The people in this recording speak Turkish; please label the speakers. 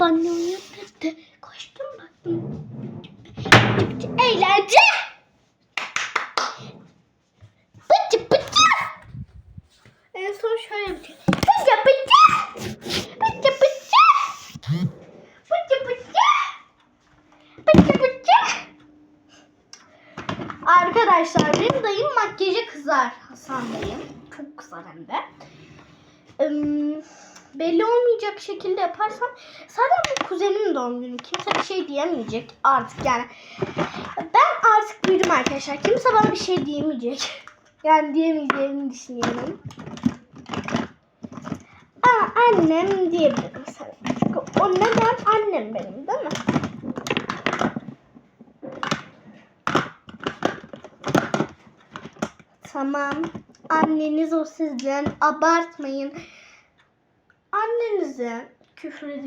Speaker 1: banyoya gitti. Koştum baktım. Eğlence. Bıcı bıcı. En son şöyle bir şey. Bıcı bıcı. Bıcı bıcı. Bıcı bıcı. Bıcı bıcı. Arkadaşlar benim dayım makyajı kızar Hasan dayım. Çok kızar hem de. Im, belli olmayacak şekilde yaparsam zaten bu kuzenimin doğum günü. Kimse bir şey diyemeyecek artık yani. Ben artık büyüdüm arkadaşlar. Kimse bana bir şey diyemeyecek. Yani diyemeyeceğini düşünüyorum. Aa, annem diyebilirim sana. Çünkü o neden annem benim değil mi? Tamam. Anneniz o sizden. Abartmayın. Annenize küfür edin.